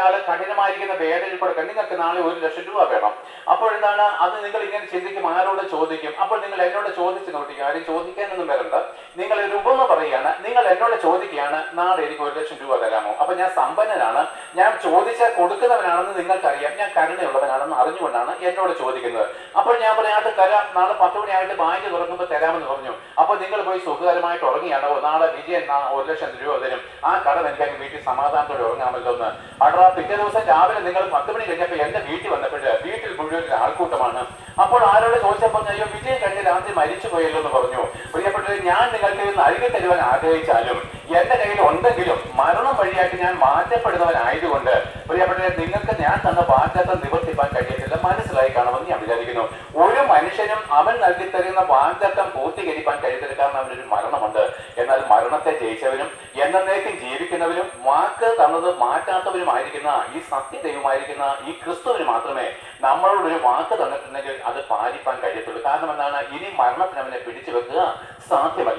ഒരാൾ കഠിനമായിരിക്കുന്ന വേദനയിൽ കൊടുക്കുക നിങ്ങൾക്ക് നാളെ ഒരു ലക്ഷം രൂപ വേണം. അപ്പോൾ എന്താണ് അത് നിങ്ങൾ ഇങ്ങനെ ചിന്തിക്കും ആരോട് ചോദിക്കും. അപ്പോൾ നിങ്ങൾ എന്നോട് ചോദിച്ചു നോട്ടിക്കും ആരും ചോദിക്കാനൊന്നും വരണ്ട. നിങ്ങൾ ഒരു ഉപമ എന്നോട് ചോദിക്കുകയാണ് നാളെ എനിക്ക് ഒരു ലക്ഷം രൂപ തരാമോ? അപ്പൊ ഞാൻ സമ്പന്നനാണ്. ഞാൻ ചോദിച്ചാൽ കൊടുക്കുന്നവനാണെന്ന് നിങ്ങൾക്കറിയാം. ഞാൻ കരുണയുള്ളവനാണെന്ന് അറിഞ്ഞുകൊണ്ടാണ് എന്നോട് ചോദിക്കുന്നത്. അപ്പോൾ ഞാൻ പറയാട്ട് തരാം. നാളെ പത്ത് മണിയായിട്ട് ബാങ്ക് തുറക്കുമ്പോൾ തരാമെന്ന് പറഞ്ഞു. അപ്പോൾ നിങ്ങൾ പോയി സുഖകരമായിട്ട് ഉറങ്ങിയാണോ? നാളെ വിജയൻ ഒരു ലക്ഷം രൂപ തരും. ആ കടം എനിക്ക് അങ്ങ് വീട്ടിൽ സമാധാനത്തോടെ ഉറങ്ങാമല്ലോ എന്ന്. അടാ പിറ്റേ ദിവസം രാവിലെ നിങ്ങൾ പത്ത് മണി കഴിഞ്ഞപ്പോൾ എന്റെ വീട്ടിൽ വന്നപ്പോൾ വീട്ടിൽ മുഴുവൻ ആൾക്കൂട്ടമാണ്. അപ്പോൾ ആരോട് ചോദിച്ചപ്പോൾ അയ്യോ വിജയൻ രാത്രി മരിച്ചു പോയല്ലോ എന്ന് പറഞ്ഞു. പ്രിയപ്പെട്ടത് ഞാൻ നിങ്ങൾക്ക് നൽകി തരുവാൻ ആഗ്രഹിച്ചാലും എന്റെ കയ്യിൽ ഉണ്ടെങ്കിലും മരണം വഴിയായിട്ട് ഞാൻ മാറ്റപ്പെടുന്നവനായതുകൊണ്ട് പ്രിയപ്പെട്ടത് നിങ്ങൾക്ക് ഞാൻ തന്ന വാഗ്ദത്തം നിവർത്തിപ്പാൻ കഴിയത്തില്ല. മനസ്സിലായി കാണുമെന്ന് ഞാൻ വിചാരിക്കുന്നു. ഒരു മനുഷ്യനും അവൻ നൽകി തരുന്ന വാഗ്ദത്തം പൂർത്തീകരിക്കാൻ കഴിയത്തില്ല. കാരണം അവനൊരു മരണമുണ്ട്. മരണത്തെ ജയിച്ചവരും എന്നേക്കും ജീവിക്കുന്നവരും വാക്ക് തന്നത് മാറ്റാത്തവരുമായിരിക്കുന്ന ഈ സത്യദൈവമായിരിക്കുന്ന ഈ ക്രിസ്തുവിന് മാത്രമേ നമ്മളോട് ഒരു വാക്ക് തന്നിട്ടുണ്ടെങ്കിൽ അത് പാലിപ്പാൻ കഴിയത്തുള്ളൂ. കാരണം എന്താണ്? ഇനി മരണത്തിന് അവനെ പിടിച്ചു വെക്കുക സാധ്യമല്ല.